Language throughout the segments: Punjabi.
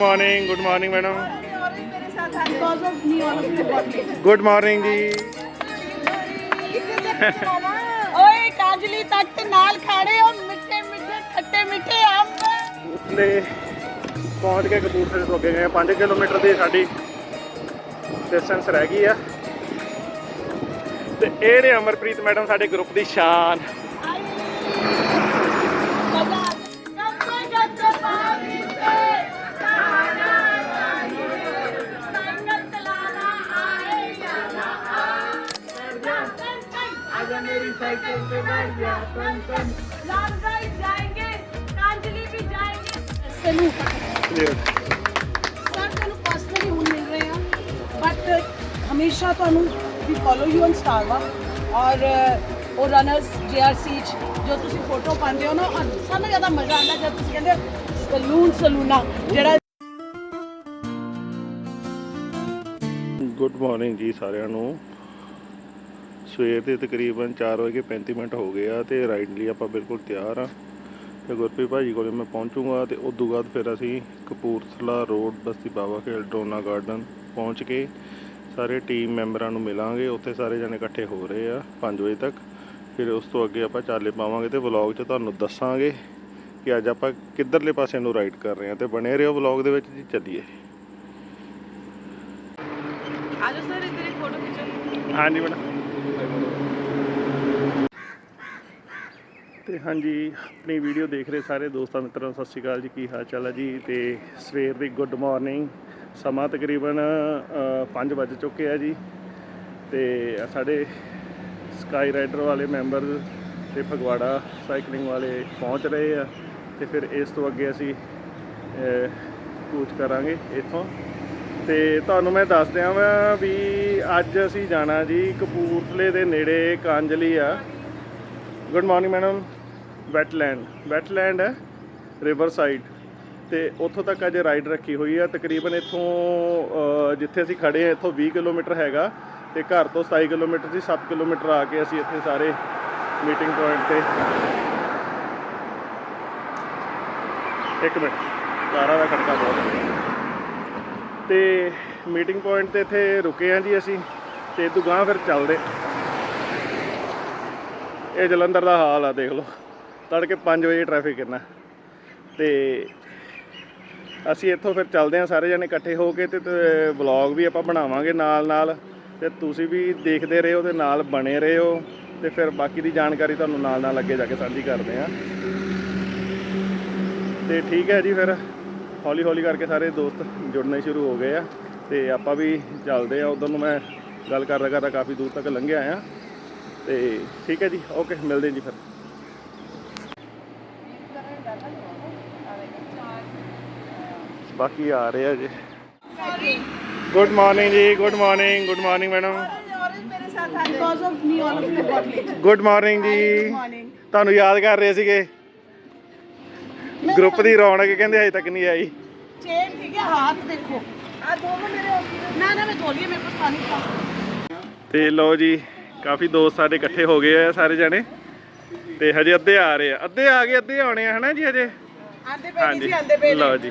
Morning good morning madam good morning ਜੀ ਓਏ ਕਾਜਲੀ ਤਖਤ ਨਾਲ ਖਾੜੇ ਹੋ ਮਿੱਠੇ ਮਿੱਠੇ ਖੱਟੇ ਮਿੱਠੇ ਅੰਬ। ਤੇ ਪਹੁੰਚ ਕੇ ਕਪੂਰਥਲੇ ਤੋਂ ਅੱਗੇ ਗਏ 5 ਕਿਲੋਮੀਟਰ ਦੀ ਸਾਡੀ ਡਿਸਟੈਂਸ ਰਹਿ ਗਈ ਆ। ਤੇ ਇਹ ਨੇ ਅਮਰਪ੍ਰੀਤ ਮੈਡਮ ਸਾਡੇ ਗਰੁੱਪ ਦੀ ਸ਼ਾਨ। ਸਰ ਤੁਹਾਨੂੰ ਪਰਸਨਲੀ ਹੁਣ ਮਿਲ ਰਹੇ ਆ ਬਟ ਹਮੇਸ਼ਾ ਤੁਹਾਨੂੰ ਵੀ ਫੋਲੋ ਯੂ ਔਨ ਸਟਾਰਵਾ ਔਰ ਉਹ ਰਨਰਸ ਜੀਆਰਸੀ ਚ ਜੋ ਤੁਸੀਂ ਫੋਟੋ ਪਾਉਂਦੇ ਹੋ ਨਾ ਔਰ ਸਾਨੂੰ ਜ਼ਿਆਦਾ ਮਜ਼ਾ ਆਉਂਦਾ ਜਦ ਤੁਸੀਂ ਕਹਿੰਦੇ ਸਲੂਨ ਸਲੂਨਾ ਜਿਹੜਾ ਗੁੱਡ ਮਾਰਨਿੰਗ ਜੀ ਸਾਰਿਆਂ ਨੂੰ। ਸਵੇਰ ਦੇ ਤਕਰੀਬਨ 4 ਵਜੇ 35 ਮਿੰਟ ਹੋ ਗਏ ਆ ਤੇ ਰਾਈਡ ਲਈ ਆਪਾਂ ਬਿਲਕੁਲ ਤਿਆਰ ਆ। ਤੇ ਗੁਰਪ੍ਰੀਤ ਭਾਜੀ ਕੋਲੇ ਮੈਂ ਪਹੁੰਚੂਗਾ ਤੇ ਉਸ ਤੋਂ ਬਾਅਦ ਫਿਰ ਅਸੀਂ ਕਪੂਰਥਲਾ ਰੋਡ ਬਸਤੀ ਬਾਵਾ ਖੇਲ ਡੋਨਾ ਗਾਰਡਨ ਪਹੁੰਚ ਕੇ ਸਾਰੇ ਟੀਮ ਮੈਂਬਰਾਂ ਨੂੰ ਮਿਲਾਂਗੇ। ਉੱਥੇ ਸਾਰੇ ਜਣੇ ਇਕੱਠੇ ਹੋ ਰਹੇ ਆ 5 ਵਜੇ ਤੱਕ। ਫਿਰ ਉਸ ਤੋਂ ਅੱਗੇ ਆਪਾਂ ਚਾਲੇ ਪਾਵਾਂਗੇ ਤੇ ਵਲੌਗ 'ਚ ਤੁਹਾਨੂੰ ਦੱਸਾਂਗੇ ਕਿ ਅੱਜ ਆਪਾਂ ਕਿੱਧਰਲੇ ਪਾਸੇ ਨੂੰ ਰਾਈਡ ਕਰ ਰਹੇ ਹਾਂ ਤੇ ਬਣੇ ਰਹੋ ਵਲੌਗ ਦੇ ਵਿੱਚ ਜੀ ਚੱਲੀਏ। ਆਜੋ ਸਰ ਇਧਰ ਫੋਟੋ ਖਿੱਚੋ। ਹਾਂਜੀ ਮੈਡਮ। ਤੇ ਹਾਂਜੀ, ਆਪਣੀ ਵੀਡੀਓ ਦੇਖ ਰਹੇ ਸਾਰੇ ਦੋਸਤਾਂ, ਮਿੱਤਰਾਂ ਨੂੰ ਸਤਿ ਸ਼੍ਰੀ ਅਕਾਲ ਜੀ, ਕੀ ਹਾਲ ਚਾਲ ਹੈ ਜੀ? ਤੇ ਸਵੇਰ ਦੀ ਗੁੱਡ ਮਾਰਨਿੰਗ ਸਮਾਂ ਤਕਰੀਬਨ 5 ਵੱਜ ਚੁੱਕੇ ਆ ਜੀ। ਤੇ ਸਾਡੇ ਸਕਾਈ ਰਾਈਡਰ ਵਾਲੇ ਮੈਂਬਰ ਤੇ ਫਗਵਾੜਾ ਸਾਈਕਲਿੰਗ ਵਾਲੇ ਪਹੁੰਚ ਰਹੇ ਆ। ਤੇ ਫਿਰ ਇਸ ਤੋਂ ਅੱਗੇ ਅਸੀਂ ਕੂਚ ਕਰਾਂਗੇ ਇੱਥੋਂ। ਤੇ ਤੁਹਾਨੂੰ ਮੈਂ ਦੱਸ ਦਿਆਂ ਵਾਂ ਵੀ ਅੱਜ ਅਸੀਂ ਜਾਣਾ ਜੀ ਕਪੂਰਥਲੇ ਦੇ ਨੇੜੇ ਕਾਂਜਲੀ ਆ। Good morning madam wetland wetland ਹੈ ਰਿਵਰ ਸਾਈਡ ਤੇ ਉੱਥੋਂ ਤੱਕ ਅੱਜ ਰਾਈਡ ਰੱਖੀ ਹੋਈ ਆ ਤਕਰੀਬਨ ਇੱਥੋਂ ਜਿੱਥੇ ਅਸੀਂ ਖੜੇ ਹਾਂ, ਇੱਥੋਂ 20 ਕਿਲੋਮੀਟਰ ਹੈਗਾ। ਤੇ ਘਰ ਤੋਂ 27 ਕਿਲੋਮੀਟਰ ਸੀ 7 ਕਿਲੋਮੀਟਰ ਆ ਕੇ ਅਸੀਂ ਇੱਥੇ ਸਾਰੇ ਮੀਟਿੰਗ ਪੁਆਇੰਟ ਤੇ ਇੱਕ ਮਿੰਟ ਕਾਰਾਂ ਦਾ ਖੜਕਾ ਬਹੁਤ ਤੇ ਮੀਟਿੰਗ ਪੁਆਇੰਟ ਤੇ ਇੱਥੇ ਰੁਕੇ ਆ ਜੀ ਅਸੀਂ, ਤੇ ਦੁਗਾਂ ਫਿਰ ਚੱਲਦੇ। ਇਹ ਜਲੰਧਰ ਦਾ ਹਾਲ ਆ, ਦੇਖ ਲਓ। ਤੜਕੇ 5 ਵਜੇ ਟ੍ਰੈਫਿਕ ਕਿੰਨਾ ਤੇ ਅਸੀਂ ਇੱਥੋਂ ਫਿਰ ਚੱਲਦੇ ਹਾਂ ਸਾਰੇ ਜਣੇ ਇਕੱਠੇ ਹੋ ਕੇ ਤੇ ਵਲੌਗ ਵੀ ਆਪਾਂ ਬਣਾਵਾਂਗੇ ਨਾਲ ਨਾਲ। ਤੇ ਤੁਸੀਂ ਵੀ ਦੇਖਦੇ ਰਹੋ ਤੇ ਨਾਲ ਬਣੇ ਰਹੋ। ਤੇ ਫਿਰ ਬਾਕੀ ਦੀ ਜਾਣਕਾਰੀ ਤੁਹਾਨੂੰ ਨਾਲ ਨਾਲ ਅੱਗੇ ਜਾ ਕੇ ਸਾਂਝੀ ਕਰਦੇ ਹਾਂ। ਤੇ ਠੀਕ ਹੈ ਜੀ ਫਿਰ। ਹੌਲੀ ਹੌਲੀ ਕਰਕੇ ਸਾਰੇ ਦੋਸਤ ਜੁੜਨੇ ਸ਼ੁਰੂ ਹੋ ਗਏ ਆ। ਤੇ ਆਪਾਂ ਵੀ ਚੱਲਦੇ ਆ ਉਧਰ ਨੂੰ ਮੈਂ ਗੱਲ ਕਰਦਾ ਕਰਦਾ ਕਾਫੀ ਦੂਰ ਤੱਕ ਲੰਘਿਆ ਆ। ਤੇ ਠੀਕ ਹੈ ਜੀ। ਓਕੇ ਮਿਲਦੇ ਜੀ ਫਿਰ। ਬਾਕੀ ਆ ਰਹੇ ਆ ਜੀ। ਗੁੱਡ ਮਾਰਨਿੰਗ ਜੀ good morning good morning madam good morning ਜੀ। ਤੁਹਾਨੂੰ ਯਾਦ ਕਰ ਰਹੇ ਸੀਗੇ? ਗਰੁੱਪ ਦੀ ਰੌਣਕ ਕਹਿੰਦੇ ਅਜੇ ਤੱਕ ਨਹੀਂ ਆਈ। ਤੇ ਲਓ ਜੀ ਕਾਫੀ ਦੋਸਤ ਸਾਡੇ ਇਕੱਠੇ ਹੋ ਗਏ ਆ ਸਾਰੇ ਜਣੇ। ਤੇ ਹਜੇ ਅੱਧੇ ਆ ਰਹੇ ਆ। ਅੱਧੇ ਆ ਗਏ ਅੱਧੇ ਆਉਣੇ ਆ ਹਨਾ ਜੀ ਹਜੇ? ਆਂਦੇ ਪਏ ਜੀ ਆਂਦੇ ਪਏ ਲਓ ਜੀ।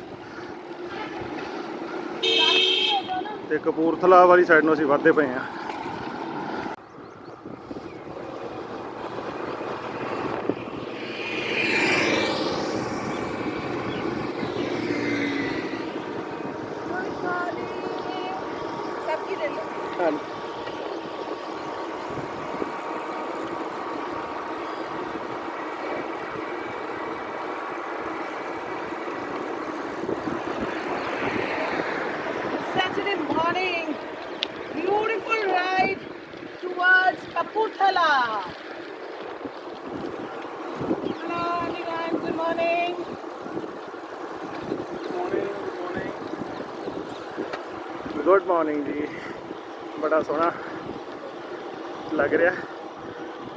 ਤੇ ਕਪੂਰਥਲਾ ਵਾਲੀ ਸਾਈਡ ਨੂੰ ਅਸੀਂ ਵੱਧਦੇ ਪਏ ਆ ਮਾਰਨਿੰਗ ਜੀ। ਬੜਾ ਸੋਹਣਾ ਲੱਗ ਰਿਹਾ।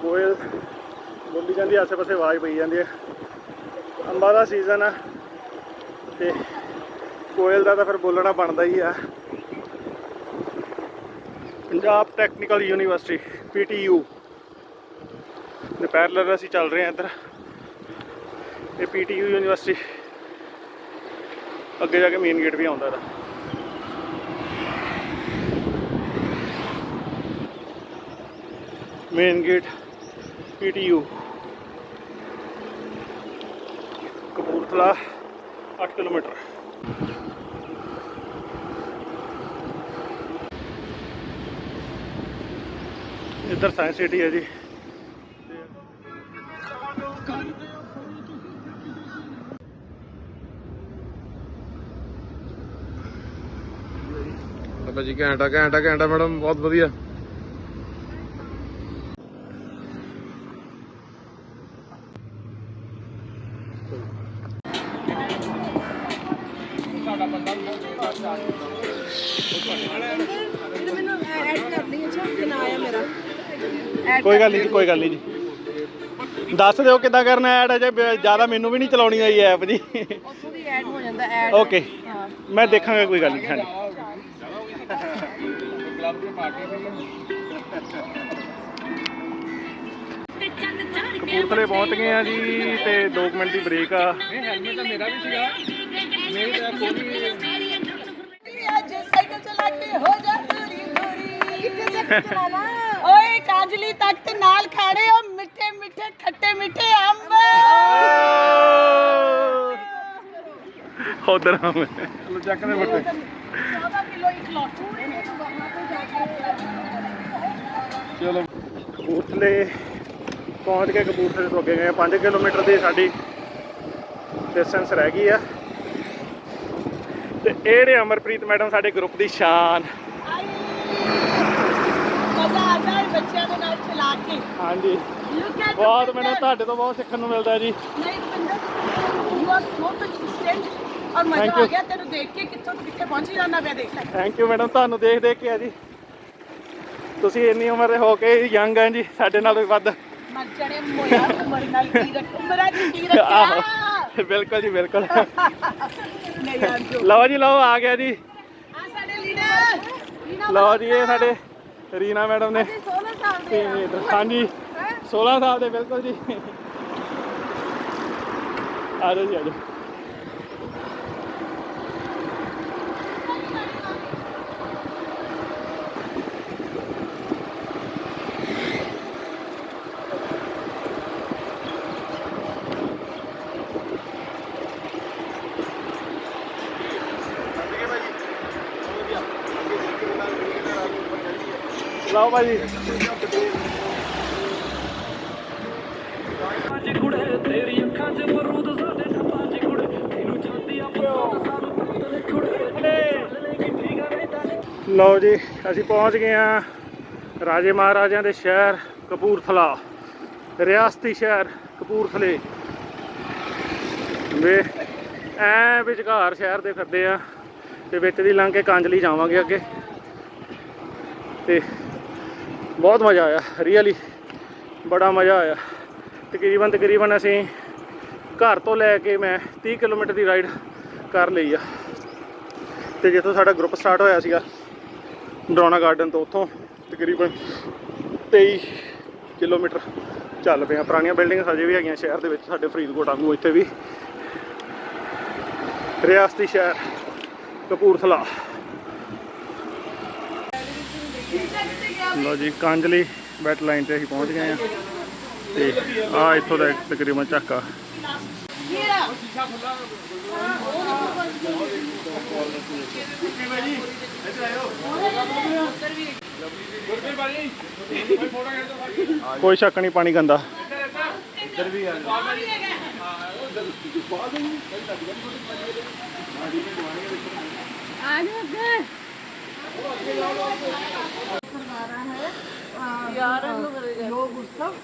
ਕੋਇਲ ਬੋਲੀ ਜਾਂਦੀ ਆਸੇ ਪਾਸੇ ਆਵਾਜ਼ ਪਈ ਜਾਂਦੀ ਹੈ ਅੰਬਾਂ ਦਾ ਸੀਜ਼ਨ ਆ ਤੇ ਕੋਇਲ ਦਾ ਤਾਂ ਫਿਰ ਬੋਲਣਾ ਬਣਦਾ ਹੀ ਆ। ਪੰਜਾਬ ਟੈਕਨੀਕਲ ਯੂਨੀਵਰਸਿਟੀ ਪੀਟੀਯੂ ਦੇ ਪੈਰਲਰ ਅਸੀਂ ਚੱਲ ਰਹੇ ਹਾਂ ਇੱਧਰ। ਇਹ ਪੀਟੀਯੂ ਯੂਨੀਵਰਸਿਟੀ ਅੱਗੇ ਜਾ ਕੇ ਮੇਨ ਗੇਟ ਵੀ ਆਉਂਦਾ ਇਹਦਾ। Main gate PTU Kapurthala 8 kilometre. ਇੱਧਰ ਸਾਇੰਸ ਸਿਟੀ ਹੈ ਜੀ। ਬਾਬਾ ਜੀ, ਘੰਟਾ ਘੰਟਾ ਘੰਟਾ ਮੈਡਮ, ਬਹੁਤ ਵਧੀਆ। ਕੋਈ ਗੱਲ ਨਹੀਂ ਜੀ ਕੋਈ ਗੱਲ ਨਹੀਂ ਜੀ। ਦੱਸ ਦਿਓ ਕਿੱਦਾਂ ਕਰਨਾ ਐਡ ਅਜੇ ਜ਼ਿਆਦਾ ਮੈਨੂੰ ਵੀ ਨਹੀਂ ਚਲਾਉਣੀ ਆਈ ਐਪ ਜੀ। ਉੱਥੋਂ ਦੀ ਐਡ ਹੋ ਜਾਂਦਾ ਐਡ ਓਕੇ ਮੈਂ ਦੇਖਾਂਗਾ ਕੋਈ ਗੱਲ ਨਹੀਂ ਹਾਂਜੀ। ਕਪੂਰਥਲੇ ਪਹੁੰਚ ਗਏ ਆ ਜੀ ਤੇ 2 ਮਿੰਟ ਦੀ ਬ੍ਰੇਕ ਆ। ਅੱਜ ਸਾਈਕਲ ਚਲਾ ਕੇ ਹੋ ਜਾ ਦੂਰੀ ਦੂਰੀ ਕਿੱਥੇ ਤੱਕ ਚਲਾਣਾ ਓਏ ਕਾਂਜਲੀ ਤੱਕ ਤੇ ਨਾਲ ਖਾੜੇ ਹੋ ਮਿੱਠੇ ਮਿੱਠੇ ਖੱਟੇ ਮਿੱਠੇ ਅੰਬ। ਉਧਰ ਆ ਮੈਂ। ਚੱਕ ਦੇ ਬੱਟੇ 14 ਕਿਲੋ ਇੱਕ ਲੋਟ ਚਲੋ। ਕਪੂਰਥਲੇ ਪਹੁੰਚ ਕੇ ਕਪੂਰਥਲੇ ਤੋਂ ਅੱਗੇ ਗਏ 5 ਕਿਲੋਮੀਟਰ ਦੀ ਸਾਡੀ ਡਿਸਟੈਂਸ ਰਹਿ ਗਈ ਆ। ਤੇ ਇਹ ਜਿਹੜੇ ਅਮਰਪ੍ਰੀਤ ਮੈਡਮ ਸਾਡੇ ਗਰੁੱਪ ਦੀ ਸ਼ਾਨ ਮਜ਼ਾ ਆਉਂਦਾ ਹੈ ਬੱਚਿਆਂ ਦੇ ਨਾਲ ਚਲਾ ਕੇ ਹਾਂਜੀ। Look at the ਬਹੁਤ picture. ਮੈਨੂੰ ਤੁਹਾਡੇ ਤੋਂ ਬਹੁਤ ਸਿੱਖਣ ਨੂੰ ਮਿਲਦਾ ਜੀ। ਨਹੀਂ Pinder you are so consistent ਔਰ ਮਜ਼ਾ Thank ਆ you. ਗਿਆ ਤੈਨੂੰ ਦੇਖ ਕੇ ਕਿੱਥੋਂ ਤੋਂ ਕਿੱਥੇ ਪਹੁੰਚੀ ਜਾਂਦਾ ਪਿਆ ਦੇਖ ਲੈ। ਥੈਂਕ ਯੂ ਮੈਡਮ ਤੁਹਾਨੂੰ ਦੇਖ ਦੇਖ ਕੇ ਆ ਜੀ। ਤੁਸੀਂ ਇੰਨੀ ਉਮਰ ਦੇ ਹੋ ਕੇ ਯੰਗ ਆ ਜੀ ਸਾਡੇ ਨਾਲ ਵੀ ਵੱਧ। ਮਰ ਜਣੇ ਮੋਇਆ ਉਮਰ ਨਾਲ ਕੀ ਰੱਖ ਉਮਰਾਂ ਦੀ ਕੀ ਆਹੋ ਰੱਖਿਆ ਬਿਲਕੁਲ ਜੀ ਬਿਲਕੁਲ। ਨਹੀਂ ਜੋ ਲਓ ਜੀ ਲਓ ਆ ਗਿਆ ਜੀ। ਆ ਸਾਡੇ ਲੀਡਰ ਲਓ ਜੀ ਇਹ ਸਾਡੇ ਰੀਨਾ ਮੈਡਮ ਨੇ। 16 ਸਾਲ ਦੇ ਆ। ਹਾਂਜੀ। 16 ਸਾਲ ਦੇ ਬਿਲਕੁਲ ਜੀ। ਆ ਜਾਓ ਜੀ ਆ ਜਾਓ। ਲਓ ਭਾਜੀ। ਲਓ ਜੀ, ਅਸੀਂ ਪਹੁੰਚ ਗਏ ਆ ਰਾਜੇ ਮਹਾਰਾਜਿਆਂ ਦੇ ਸ਼ਹਿਰ ਕਪੂਰਥਲਾ, ਰਿਆਸਤੀ ਸ਼ਹਿਰ ਕਪੂਰਥਲੇ। ਵੇ, ਐ ਵਿਚਕਾਰ ਸ਼ਹਿਰ ਦੇ ਫਿਰਦੇ ਆ ਤੇ ਵਿੱਚ ਦੀ ਲੰਘ ਕੇ ਕਾਂਜਲੀ ਜਾਵਾਂਗੇ ਅੱਗੇ। ਤੇ ਬਹੁਤ ਮਜ਼ਾ ਆਇਆ ਰੀਅਲੀ ਬੜਾ ਮਜ਼ਾ ਆਇਆ। ਤਕਰੀਬਨ ਤਕਰੀਬਨ ਅਸੀਂ ਘਰ ਤੋਂ ਲੈ ਕੇ ਮੈਂ 30 ਕਿਲੋਮੀਟਰ ਦੀ ਰਾਈਡ ਕਰ ਲਈ ਆ। ਤੇ ਜਿੱਥੋਂ ਸਾਡਾ ਗਰੁੱਪ ਸਟਾਰਟ ਹੋਇਆ ਸੀਗਾ ਡਰੋਨਾ ਗਾਰਡਨ ਤੋਂ ਉੱਥੋਂ, ਤਕਰੀਬਨ 23 ਕਿਲੋਮੀਟਰ ਚੱਲ ਪਏ ਆ। ਪੁਰਾਣੀਆਂ ਬਿਲਡਿੰਗਸ ਅਜੇ ਵੀ ਹੈਗੀਆਂ ਸ਼ਹਿਰ ਦੇ ਵਿੱਚ, ਸਾਡੇ ਫਰੀਦਕੋਟ ਵਾਂਗੂ ਇੱਥੇ ਵੀ। ਰਿਆਸਤੀ ਸ਼ਹਿਰ, ਕਪੂਰਥਲਾ। ਲੋ ਜੀ, ਕਾਂਜਲੀ ਬੈਟ ਲਾਈਨ ਤੇ ਅਸੀਂ ਪਹੁੰਚ ਗਏ ਆ। ਤੇ ਆ ਇੱਥੋਂ ਦਾ ਇੱਕ ਤਕਰੀਬਨ ਝਾਕਾ। ਕੋਈ ਸ਼ੱਕ ਨਹੀਂ ਪਾਣੀ ਗੰਦਾ।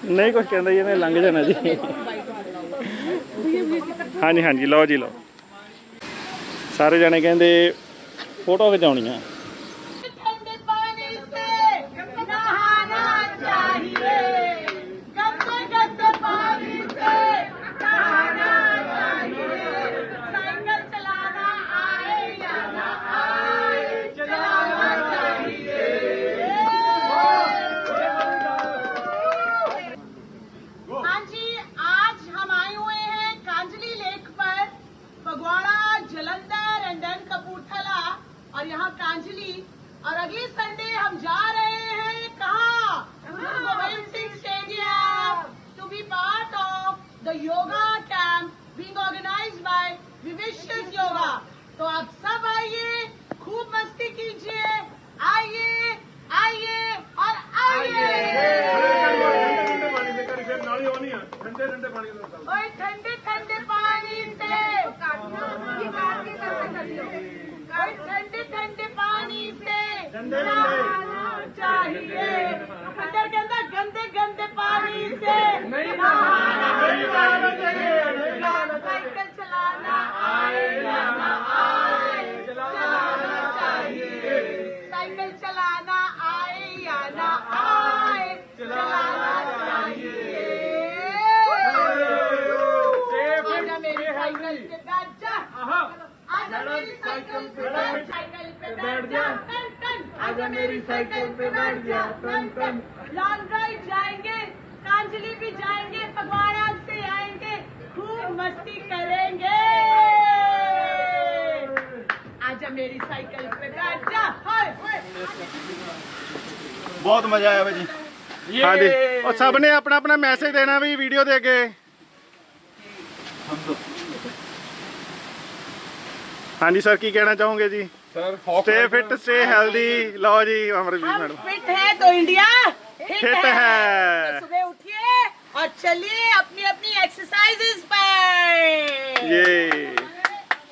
ਨਹੀਂ ਕੁਝ ਕਹਿੰਦਾ ਜੀ, ਇਹਨੇ ਲੰਘ ਜਾਣਾ ਜੀ। ਹਾਂਜੀ ਹਾਂਜੀ, ਲਓ ਜੀ, ਲਓ। ਸਾਰੇ ਜਣੇ ਕਹਿੰਦੇ ਫੋਟੋ ਖਿਚਾਉਣੀਆਂ। ਪਾਣੀ ਨਾਲ ਗੱਲ ਓਏ ਠੰਡੇ ਠੰਡੇ ਪਾਣੀ ਤੇ। ਓਏ ਠੰਡੇ ਠੰਡੇ ਪਾਣੀ ਤੇ। ਗੰਦੇ ਨਹਾਣਾ ਚਾਹੀਏ। ਅੰਦਰ ਕਹਿੰਦਾ ਗੰਦੇ ਗੰਦੇ ਪਾਣੀ ਤੇ। ਨਹੀਂ ਨਹਾਣਾ ਚਾਹੀਏ। ਸਾਈਕਲ पे बैठ साइकिल पे बैठ जा टन टन आजा मेरी साइकिल पे बैठ जा टन टन लॉन्ग ड्राइव जाएंगे कांजलि भी जाएंगे फगवाड़ा से आएंगे खूब मस्ती करेंगे आजा मेरी साइकिल पे बैठ जा हाय ਬਹੁਤ ਮਜ਼ਾ ਆਇਆ ਭਾਜੀ ਹਾਂਜੀ ਉਹ ਸਭ ਨੇ ਆਪਣਾ ਆਪਣਾ ਮੈਸੇਜ ਦੇਣਾ ਵੀ ਵੀਡੀਓ ਦੇ ਅੱਗੇ ਹਾਂਜੀ ਸਰ ਕੀ ਕਹਿਣਾ ਚਾਹੋਗੇ ਜੀ sir stay fit stay healthy ਲਓ ਜੀ ਅਮਰਜੀਤ हम ਮੈਡਮ फिट है तो इंडिया Fit है। तो सुबह उठिए और चलिए अपनी अपनी एक्सरसाइजेस पर ये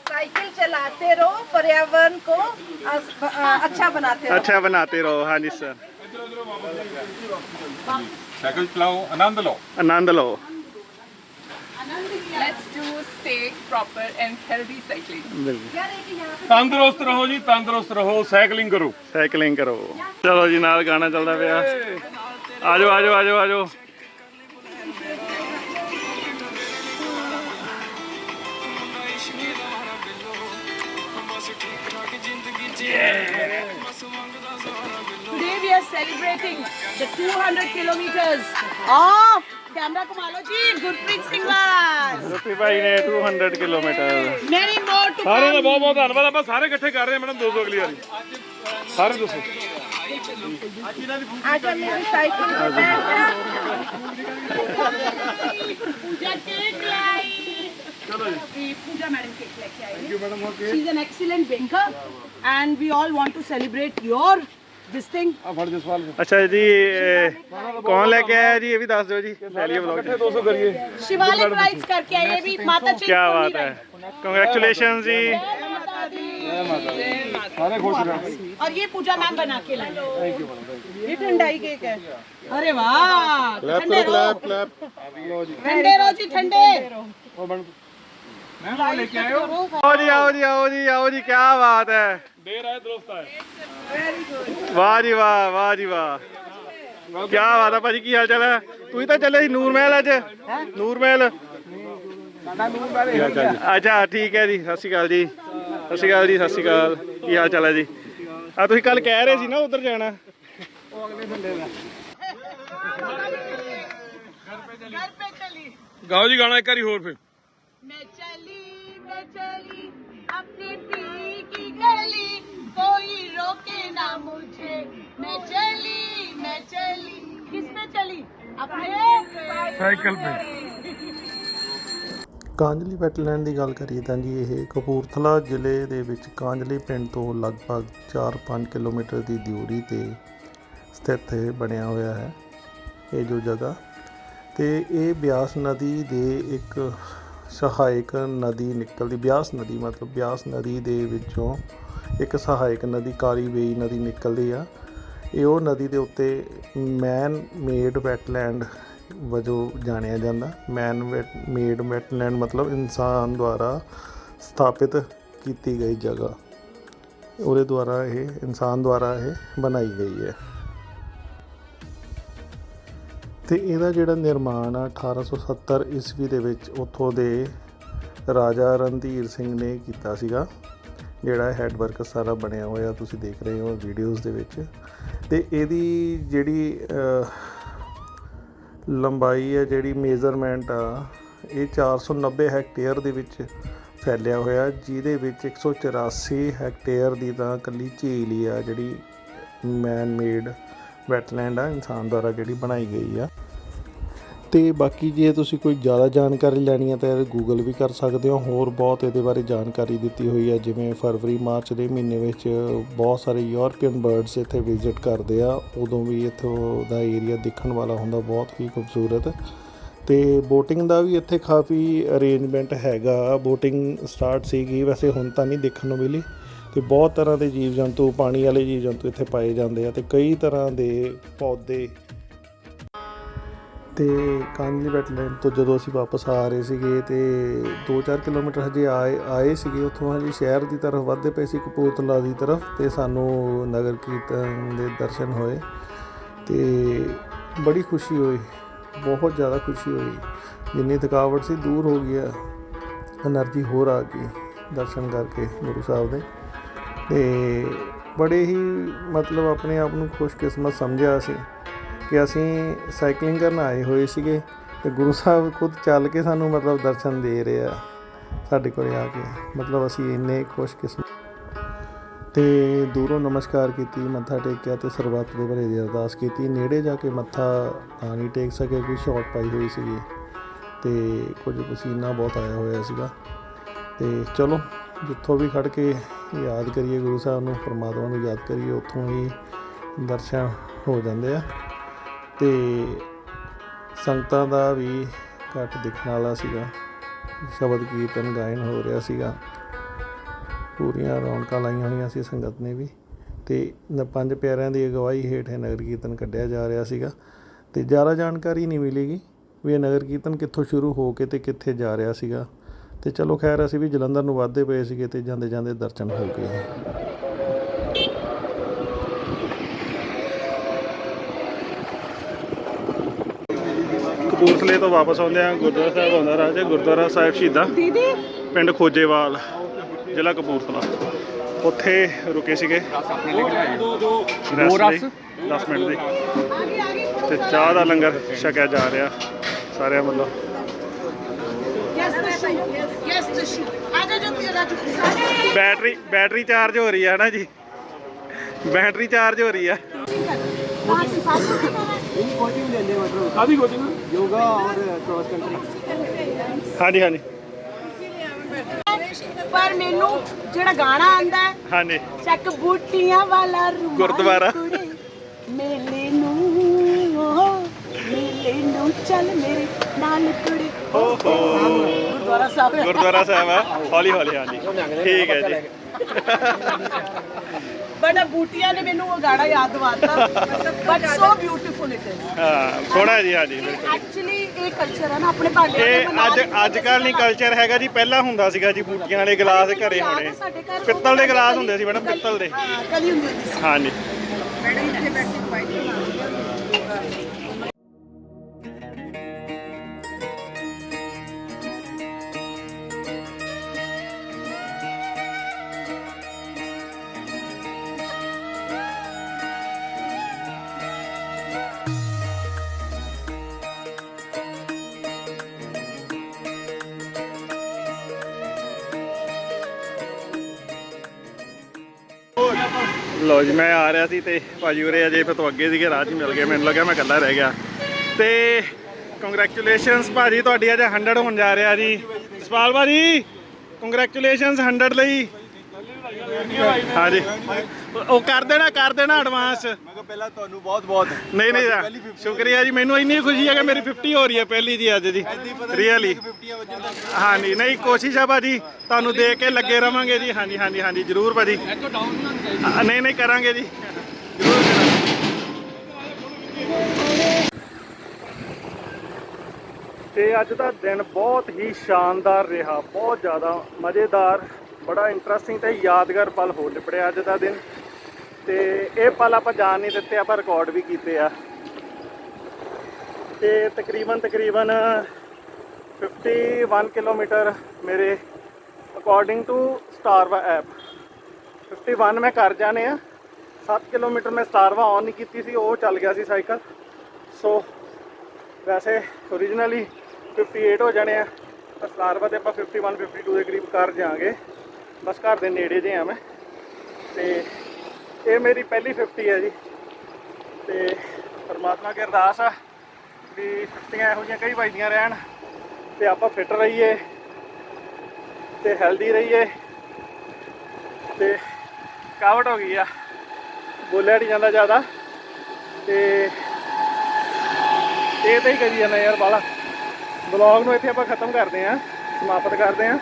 साइकिल चलाते रहो पर्यावरण को अस- अ, अच्छा बनाते रहो ਅੱਛਾ ਬਣਾਤੇ ਰਹੋ ਹਾਂਜੀ ਸਰ ਸਾਈਕਲ ਚਲਾਓ ਆਨੰਦ ਲਓ ਆਨੰਦ ਲਓ Let's do safe, proper, and healthy cycling. ਬਿਲਕੁਲ ਤੰਦਰੁਸਤ ਰਹੋ ਜੀ ਤੰਦਰੁਸਤ ਰਹੋ ਸਾਈਕਲਿੰਗ ਕਰੋ ਸਾਈਕਲਿੰਗ ਕਰੋ ਚਲੋ ਜੀ ਨਾਲ ਗਾਣਾ ਚੱਲਦਾ ਪਿਆ ਆਜੋ ਆਜੋ ਆਜੋ ਆਜੋ Today we are celebrating the 200 kilometers of camera को मालो जी गुरप्रीत सिंह वाल ਰੋਪੀ ਭਾਈ ਨੇ 200 ਕਿਲੋਮੀਟਰ many more to ਸਾਰਿਆਂ ਦਾ come ਬਹੁਤ ਬਹੁਤ ਧੰਨਵਾਦ ਆਪਾਂ ਸਾਰੇ ਇਕੱਠੇ ਕਰ ਰਹੇ ਹਾਂ ਮੈਡਮ 200 ਅਗਲੀ ਵਾਰੀ ਸਾਰੇ ਦੱਸੋ आजा मेरी साइकिल पे बैठ जा पूजा केक लाई जी पूजा मैडम केक लेके आई thank you madam okay she is an excellent baker and we all want to celebrate your अच्छा जी कौन लेके आया जी? ये भी दस दो जी। दो सौ करिए। शिवालिक राइड्स करके आए ये भी माता क्या बात है। जी। सारे खुश रहो। और ये पूजा मैम बना के लाए। थैंक यू मैडम ये ठंडाई केक है। अरे वाह ठंडे रहो। ठंडे रहो जी ठंडे। आओ जी आओ जी आओ जी आओ जी क्या बात है। ਜੀ ਕੀ ਬਾਤ ਹੈ ਦੇਰ ਆਏ ਦਰੁਸਤ ਆਏ ਵਾਹ ਜੀ ਵਾਹ ਵਾਹ ਜੀ ਵਾਹ ਕੀ ਬਾਤ ਹੈ ਭਾਜੀ ਕੀ ਹਾਲ ਚਾਲ ਹੈ ਤੁਸੀਂ ਤਾਂ ਚੱਲੇ ਸੀ ਨੂਰ ਮਹਿਲ ਅੱਜ ਨੂਰ ਮਹਿਲ ਅੱਛਾ ਠੀਕ ਹੈ ਜੀ ਸਤਿ ਸ਼੍ਰੀ ਅਕਾਲ ਜੀ ਸਤਿ ਸ਼੍ਰੀ ਅਕਾਲ ਜੀ ਸਤਿ ਸ਼੍ਰੀ ਅਕਾਲ ਕੀ ਹਾਲ ਚਾਲ ਹੈ ਜੀ ਆ ਤੁਸੀਂ ਕੱਲ ਕਹਿ ਰਹੇ ਸੀ ਨਾ ਉਧਰ ਜਾਣਾ घर पे चली ਗਾਓ ਜੀ ਗਾਣਾ ਇੱਕ ਵਾਰੀ ਹੋਰ ਫਿਰ मैं चली मैं चली अपनी मैं चली मैं चली किस पे चली अपने ਸਾਈਕਲ ਤੇ ਕਾਂਜਲੀ ਵੈਟਲੈਂਡ ਦੀ ਗੱਲ ਕਰੀਏ ਤਾਂ ਜੀ ਇਹ ਕਪੂਰਥਲਾ ਜ਼ਿਲ੍ਹੇ ਦੇ ਵਿੱਚ ਕਾਂਜਲੀ ਪਿੰਡ ਤੋਂ ਲਗਭਗ 4-5 ਕਿਲੋਮੀਟਰ ਦੀ ਦੂਰੀ ਤੇ ਸਥਿਤ ਇਹ ਬਣਿਆ ਹੋਇਆ ਹੈ ਇਹ ਜੋ ਜਗ੍ਹਾ ਤੇ ਇਹ ਬਿਆਸ ਨਦੀ ਦੇ ਇੱਕ ਸਹਾਇਕ ਨਦੀ ਨਿਕਲਦੀ ਬਿਆਸ ਨਦੀ ਮਤਲਬ ਬਿਆਸ ਨਦੀ ਦੇ ਵਿੱਚੋਂ ਇੱਕ ਸਹਾਇਕ ਨਦੀ ਕਾਲੀ ਵੇਈ ਨਦੀ ਨਿਕਲਦੀ ਆ ਇਹ ਉਹ ਨਦੀ ਦੇ ਉੱਤੇ ਮੈਨ ਮੇਡ ਵੈਟਲੈਂਡ ਵਜੋਂ ਜਾਣਿਆ ਜਾਂਦਾ। ਮੈਨ ਮੇਡ ਵੈਟਲੈਂਡ ਮਤਲਬ ਇਨਸਾਨ ਦੁਆਰਾ ਸਥਾਪਿਤ ਕੀਤੀ ਗਈ ਜਗ੍ਹਾ। ਉਹਦੇ ਦੁਆਰਾ ਇਹ ਇਨਸਾਨ ਦੁਆਰਾ ਇਹ ਬਣਾਈ ਗਈ ਹੈ। ਤੇ ਇਹਦਾ ਜਿਹੜਾ ਨਿਰਮਾਣ ਆ 1870 ਈਸਵੀ ਦੇ ਵਿੱਚ ਉੱਥੋਂ ਦੇ ਰਾਜਾ ਰਣਧੀਰ ਸਿੰਘ ਨੇ ਕੀਤਾ ਸੀਗਾ। ਜਿਹੜਾ ਹੈਡ ਵਰਕ ਸਾਰਾ ਬਣਿਆ ਹੋਇਆ ਤੁਸੀਂ ਦੇਖ ਰਹੇ ਹੋ ਵੀਡੀਓਜ਼ ਦੇ ਵਿੱਚ। ਤੇ ਇਹਦੀ ਜਿਹੜੀ ਲੰਬਾਈ ਹੈ ਜਿਹੜੀ ਮੇਜ਼ਰਮੈਂਟ ਆ, ਇਹ 490 ਹੈਕਟੇਅਰ ਦੇ ਵਿੱਚ ਫੈਲਿਆ ਹੋਇਆ, ਜਿਹਦੇ ਵਿੱਚ 184 ਹੈਕਟੇਅਰ ਦੀ ਤਾਂ ਕੱਲੀ ਝੀਲ ਹੀ ਆ ਜਿਹੜੀ ਮੈਨ ਮੇਡ ਵੈਟਲੈਂਡ ਆ, ਇਨਸਾਨ ਦੁਆਰਾ ਜਿਹੜੀ ਬਣਾਈ ਗਈ ਆ। ਤੇ ਬਾਕੀ ਜੇ ਤੁਸੀਂ ਕੋਈ ਜ਼ਿਆਦਾ ਜਾਣਕਾਰੀ ਲੈਣੀ ਹੈ ਤਾਂ ਗੂਗਲ ਵੀ ਕਰ ਸਕਦੇ ਹੋ। ਹੋਰ ਬਹੁਤ ਇਹਦੇ ਬਾਰੇ ਜਾਣਕਾਰੀ ਦਿੱਤੀ ਹੋਈ ਹੈ, ਜਿਵੇਂ ਫਰਵਰੀ, ਮਾਰਚ ਦੇ ਮਹੀਨੇ ਵਿੱਚ ਬਹੁਤ ਸਾਰੇ ਯੂਰਪੀਅਨ ਬਰਡਸ ਇੱਥੇ ਵਿਜ਼ਿਟ ਕਰਦੇ ਆ। ਉਦੋਂ ਵੀ ਇੱਥੋਂ ਦਾ ਏਰੀਆ ਦੇਖਣ ਵਾਲਾ ਹੁੰਦਾ, ਬਹੁਤ ਹੀ ਖੂਬਸੂਰਤ। ਤੇ ਬੋਟਿੰਗ ਦਾ ਵੀ ਇੱਥੇ ਕਾਫੀ ਅਰੇਂਜਮੈਂਟ ਹੈਗਾ। ਬੋਟਿੰਗ ਸਟਾਰਟ ਸੀਗੀ, ਵੈਸੇ ਹੁਣ ਤਾਂ ਨਹੀਂ ਦੇਖਣ ਨੂੰ ਮਿਲੀ। ਤੇ ਬਹੁਤ ਤਰ੍ਹਾਂ ਦੇ ਜੀਵ ਜੰਤੂ ਪਾਣੀ ਵਾਲੇ ਜੀਵ ਜੰਤੂ ਇੱਥੇ ਪਾਏ ਜਾਂਦੇ ਆ ਤੇ ਕਈ ਤਰ੍ਹਾਂ ਦੇ ਪੌਦੇ ਤੇ ਕਾਂਗਲੀ ਵੈਟਲੈਂਡ ਤੋਂ ਜਦੋਂ ਅਸੀਂ ਵਾਪਸ ਆ ਰਹੇ ਸੀਗੇ ਤੇ 2-4 ਕਿਲੋਮੀਟਰ ਹਜੇ ਆਏ ਆਏ ਸੀਗੇ, ਉੱਥੋਂ ਹਜੇ ਸ਼ਹਿਰ ਦੀ ਤਰਫ ਵੱਧਦੇ ਪਏ ਸੀ, ਕਪੂਰਥਲਾ ਦੀ ਤਰਫ ਤੇ ਸਾਨੂੰ ਨਗਰ ਕੀਰਤਨ ਦੇ ਦਰਸ਼ਨ ਹੋਏ ਤੇ ਬੜੀ ਖੁਸ਼ੀ ਹੋਈ, ਬਹੁਤ ਜ਼ਿਆਦਾ ਖੁਸ਼ੀ ਹੋਈ। ਜਿੰਨੀ ਥਕਾਵਟ ਸੀ, ਦੂਰ ਹੋ ਗਈ ਆ, એનર્ਜੀ ਹੋਰ ਆ ਗਈ ਦਰਸ਼ਨ ਕਰਕੇ ਗੁਰੂ ਸਾਹਿਬ ਦੇ। ਤੇ ਬੜੇ ਹੀ ਮਤਲਬ ਆਪਣੇ ਆਪ ਨੂੰ ਖੁਸ਼ਕਿਸਮਤ ਸਮਝਿਆ ਸੀ ਕਿ ਅਸੀਂ ਸਾਈਕਲਿੰਗ ਕਰਨ ਆਏ ਹੋਏ ਸੀਗੇ ਤੇ ਗੁਰੂ ਸਾਹਿਬ ਖੁਦ ਚੱਲ ਕੇ ਸਾਨੂੰ ਮਤਲਬ ਦਰਸ਼ਨ ਦੇ ਰਹੇ ਆ ਸਾਡੇ ਕੋਲੇ ਆ ਕੇ। ਮਤਲਬ ਅਸੀਂ ਇੰਨੇ ਖੁਸ਼ਕਿਸਮਤ ਤੇ ਦੂਰੋਂ ਨਮਸਕਾਰ ਕੀਤੀ, ਮੱਥਾ ਟੇਕਿਆ ਤੇ ਸਰਬੱਤ ਦੇ ਭਲੇ ਦੀ ਅਰਦਾਸ ਕੀਤੀ। ਨੇੜੇ ਜਾ ਕੇ ਮੱਥਾ ਤਾਂ ਨਹੀਂ ਟੇਕ ਸਕੇ ਕਿ ਸ਼ਾਰਟ ਪਾਈ ਹੋਈ ਸੀਗੀ ਤੇ ਕੁਝ ਪਸੀਨਾ ਬਹੁਤ ਆਇਆ ਹੋਇਆ ਸੀਗਾ। ਤੇ ਚਲੋ, ਜਿੱਥੋਂ ਵੀ ਖੜ ਕੇ ਯਾਦ ਕਰੀਏ ਗੁਰੂ ਸਾਹਿਬ ਨੂੰ, ਪਰਮਾਤਮਾ ਨੂੰ ਯਾਦ ਕਰੀਏ, ਉੱਥੋਂ ਹੀ ਦਰਸ਼ਨ ਹੋ ਜਾਂਦੇ ਆ। ਅਤੇ ਸੰਗਤਾਂ ਦਾ ਵੀ ਘੱਟ ਦਿਖਣ ਵਾਲਾ ਸੀਗਾ। ਸ਼ਬਦ ਕੀਰਤਨ, ਗਾਇਨ ਹੋ ਰਿਹਾ ਸੀਗਾ। ਪੂਰੀਆਂ ਰੌਣਕਾਂ ਲਾਈਆਂ ਹੋਈਆਂ ਸੀ ਸੰਗਤ ਨੇ ਵੀ। ਤੇ ਪੰਜ ਪਿਆਰਿਆਂ ਦੀ ਅਗਵਾਈ ਹੇਠ ਇਹ ਨਗਰ ਕੀਰਤਨ ਕੱਢਿਆ ਜਾ ਰਿਹਾ ਸੀਗਾ। ਤੇ ਜ਼ਿਆਦਾ ਜਾਣਕਾਰੀ ਨਹੀਂ ਮਿਲੇਗੀ ਵੀ ਇਹ ਨਗਰ ਕੀਰਤਨ ਕਿੱਥੋਂ ਸ਼ੁਰੂ ਹੋ ਕੇ ਤੇ ਕਿੱਥੇ ਜਾ ਰਿਹਾ ਸੀਗਾ। ਤੇ ਚਲੋ ਖੈਰ, ਅਸੀਂ ਵੀ ਜਲੰਧਰ ਨੂੰ ਵੱਧਦੇ ਪਏ ਸੀਗੇ ਤੇ ਜਾਂਦੇ ਜਾਂਦੇ ਦਰਸ਼ਨ ਹੋ ਗਏ। ਕਪੂਰਥਲੇ ਤੋਂ ਵਾਪਸ ਆਉਂਦੇ ਆ ਗੁਰਦੁਆਰਾ ਸਾਹਿਬ ਆਉਂਦਾ ਰਾਜੇ ਗੁਰਦੁਆਰਾ ਸਾਹਿਬ ਸ਼ਹੀਦਾਂ ਦੀਦੀ। ਪਿੰਡ ਖੋਜੇਵਾਲ ਜ਼ਿਲ੍ਹਾ ਕਪੂਰਥਲਾ। ਉੱਥੇ ਰੁਕੇ ਸੀਗੇ। ਦੋ ਰਸ 10 ਮਿੰਟ ਦੇ। ਤੇ ਚਾਹ ਦਾ ਲੰਗਰ ਛਕਿਆ ਜਾ ਰਿਹਾ ਸਾਰਿਆਂ ਵੱਲੋਂ। ਬੈਟਰੀ ਬੈਟਰੀ ਚਾਰਜ ਹੋ ਰਹੀ ਹੈ ਨਾ ਜੀ? ਬੈਟਰੀ ਚਾਰਜ ਹੋ ਰਹੀ ਆ। ਕਾਦੀ ਕੋਚਿੰਗ? ਹਾਂਜੀ ਹਾਂਜੀ। ਪਰ ਮੈਨੂੰ ਜਿਹੜਾ ਗਾਣਾ ਆਂਦਾ ਹੈ ਹਾਂਜੀ। ਚੱਕ ਬੂਟੀਆਂ ਵਾਲਾ ਰੁਮਾਲ ਗੁਰਦੁਆਰਾ। ਕੁੜੇ, ਮੇਲੇ ਨੂੰ ਮੇਲੇ ਨੂੰ ਚੱਲ ਮੇਰੇ ਨਾਲ ਕੁੜੇ। ਓਹੋ। ਗੁਰਦੁਆਰਾ ਸਾਹਿਬ ਗੁਰਦੁਆਰਾ ਸਾਹਿਬ ਹੌਲੀ ਹੌਲੀ ਹਾਂਜੀ। ਠੀਕ ਹੈ ਜੀ। ਬਟ ਬੂਟੀਆਂ ਨੇ ਮੈਨੂੰ ਉਹ ਗਾਣਾ ਯਾਦ ਦਿਵਾਤਾ। But so beautiful it is ਹਾਂ ਸੋਹਣਾ ਜੀ ਹਾਂਜੀ ਬਿਲਕੁਲ। ਐਕਚੁਅਲੀ ਇਹ ਕਲਚਰ ਹੈ ਨਾ ਆਪਣੇ ਭਾਂਡਿਆਂ ਦੇ ਇਹ ਅੱਜ ਅੱਜ ਕੱਲ ਨਹੀਂ ਕਲਚਰ ਹੈਗਾ ਜੀ ਪਹਿਲਾਂ ਹੁੰਦਾ ਸੀਗਾ ਜੀ ਬੂਟੀਆਂ ਵਾਲੇ ਗਲਾਸ ਘਰੇ ਹੋਣੇ। ਪਿੱਤਲ ਦੇ ਗਲਾਸ ਹੁੰਦੇ ਸੀ ਮੈਡਮ ਪਿੱਤਲ ਦੇ। ਹਾਂ ਕਲੀ ਹੁੰਦੀ ਹੁੰਦੀ ਸੀ। ਹਾਂਜੀ ਲੋ ਜੀ, ਮੈਂ ਆ ਰਿਹਾ ਸੀ ਤੇ ਭਾਜੀ ਉਰੇ ਅਜੇ ਫਿਰ ਤੋਂ ਅੱਗੇ ਸੀਗੇ, ਰਾਹ 'ਚ ਮਿਲ ਗਏ। ਮੈਨੂੰ ਲੱਗਾ ਮੈਂ ਇਕੱਲਾ ਰਹਿ ਗਿਆ। ਤੇ ਕੰਗ੍ਰੈਚੁਲੇਸ਼ਨਸ ਭਾਜੀ, ਤੁਹਾਡੀ ਅੱਜ 100 ਹੋਣ ਜਾ ਰਿਹਾ ਜੀ। ਸਪਾਲ ਭਾਜੀ ਕੰਗ੍ਰੈਚੁਲੇਸ਼ਨਸ 100 ਲਈ। ਹਾਂਜੀ। ਉਹ ਕਰ ਦੇਣਾ ਕਰ ਦੇਣਾ ਐਡਵਾਂਸ ਪਹਿਲਾਂ ਤੁਹਾਨੂੰ ਬਹੁਤ ਬਹੁਤ ਨਹੀਂ ਨਹੀਂ ਸ਼ੁਕਰੀਆ ਜੀ ਮੈਨੂੰ ਇੰਨੀ ਖੁਸ਼ੀ ਹੈ ਕਿ ਮੇਰੀ 50 ਹੋ ਰਹੀ ਹੈ ਪਹਿਲੀ ਜੀ ਅੱਜ ਦੀ ਰੀਅਲੀ 50 ਵਜੇ ਤੱਕ ਹਾਂਜੀ ਨਹੀਂ ਕੋਸ਼ਿਸ਼ ਆ ਭਾਜੀ ਤੁਹਾਨੂੰ ਦੇਖ ਕੇ ਲੱਗੇ ਰਵਾਂਗੇ ਜੀ ਹਾਂਜੀ ਹਾਂਜੀ ਹਾਂਜੀ ਜਰੂਰ ਭਾਜੀ। ਹਾਂ, ਨਹੀਂ ਨਹੀਂ ਕਰਾਂਗੇ ਜੀ। ਜ਼ਰੂਰ ਕਰਾਂਗੇ। ਤੇ ਅੱਜ ਦਾ ਦਿਨ ਬਹੁਤ ਹੀ ਸ਼ਾਨਦਾਰ ਰਿਹਾ ਬਹੁਤ ਜ਼ਿਆਦਾ ਮਜ਼ੇਦਾਰ ਬੜਾ ਇੰਟਰਸਟਿੰਗ ਤੇ ਯਾਦਗਾਰ ਪਲ ਹੋ ਨਿਪੜਿਆ ਅੱਜ ਦਾ ਦਿਨ। ਤੇ ਇਹ ਪਲ ਆਪਾਂ ਜਾਣ ਨਹੀਂ ਦਿੱਤੇ, ਆਪਾਂ ਰਿਕਾਰਡ ਵੀ ਕੀਤੇ ਆ। ਤੇ ਤਕਰੀਬਨ ਤਕਰੀਬਨ 51 ਕਿਲੋਮੀਟਰ ਮੇਰੇ ਅਕੋਰਡਿੰਗ ਟੂ ਸਟਾਰਵਾ ਐਪ 51 ਮੈਂ ਕਰ ਜਾਣੇ ਆ 7 ਕਿਲੋਮੀਟਰ ਮੈਂ ਸਟਾਰਵਾ ਔਨ ਨਹੀਂ ਕੀਤੀ ਸੀ, ਉਹ ਚੱਲ ਗਿਆ ਸੀ ਸਾਈਕਲ ਸੋ ਵੈਸੇ ਓਰੀਜਨਲੀ 58 ਹੋ ਜਾਣੇ ਆ ਪਰ ਸਟਾਰਵਾ ਤੇ ਆਪਾਂ 51 52 ਦੇ ਕਰੀਬ ਕਰ ਜਾਾਂਗੇ ਬਸ ਘਰ ਦੇ ਨੇੜੇ ਜੇ ਆ ਮੈਂ। ਤੇ ਇਹ ਮੇਰੀ ਪਹਿਲੀ 50 ਹੈ ਜੀ। ਤੇ ਪਰਮਾਤਮਾ ਕੀ ਅਰਦਾਸ ਆ ਵੀ 50 ਇਹੋ ਜਿਹੀਆਂ ਕਈ ਵਜਦੀਆਂ ਰਹਿਣ ਤੇ ਆਪਾਂ ਫਿੱਟ ਰਹੀਏ ਤੇ ਹੈਲਦੀ ਰਹੀਏ ਤੇ ਕਾਵਟ ਹੋ ਗਈ ਆ। ਬੋਲਿਆ ਨਹੀਂ ਜਾਂਦਾ ਜ਼ਿਆਦਾ ਤੇ ਇਹ ਤਾਂ ਹੀ ਕਰੀ ਜਾਂਦਾ ਯਾਰ ਬਾਲਾ। ਬਲੌਗ ਨੂੰ ਇੱਥੇ ਆਪਾਂ ਖਤਮ ਕਰਦੇ ਆਂ ਸਮਾਪਤ ਕਰਦੇ ਆਂ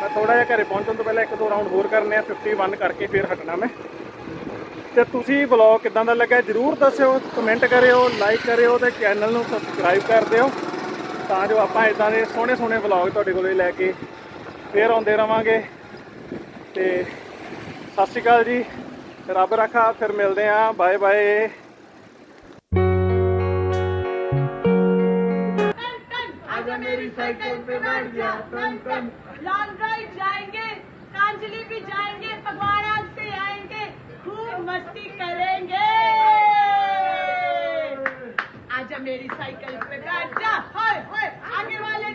ਮੈਂ ਥੋੜਾ ਜਿਹਾ ਘਰੇ ਪਹੁੰਚਣ ਤੋਂ ਪਹਿਲਾਂ ਇੱਕ ਦੋ ਰਾਊਂਡ ਹੋਰ ਕਰਨੇ ਆ 51 ਕਰਕੇ ਫਿਰ ਹਟਣਾ ਮੈਂ। ਤੇ ਤੁਸੀਂ ਵਲੌਗ ਕਿਦਾਂ ਦਾ ਲੱਗਾ ਜਰੂਰ ਦੱਸਿਓ ਕਮੈਂਟ ਕਰਿਓ ਲਾਈਕ ਕਰਿਓ ਤੇ ਚੈਨਲ ਨੂੰ ਸਬਸਕ੍ਰਾਈਬ ਕਰ ਦਿਓ ਤਾਂ ਜੋ ਆਪਾਂ ਇਦਾਂ ਦੇ ਸੋਹਣੇ ਸੋਹਣੇ ਵਲੌਗ ਤੁਹਾਡੇ ਕੋਲੇ ਲੈ ਕੇ ਫੇਰ ਆਉਂਦੇ ਰਵਾਂਗੇ ਤੇ ਸਤਿ ਸ਼੍ਰੀ ਅਕਾਲ ਜੀ ਰੱਬ ਰੱਖਾ ਫਿਰ ਮਿਲਦੇ ਆਂ ਬਾਏ ਬਾਏ आजा मेरी साइकिल पे बैठ जा टन टन लॉन्ग ड्राइव जाएंगे कांजलि भी जाएंगे खूब मस्ती करेंगे आजा मेरी साइकिल पे बैठ जा हाय हाय आगे वाले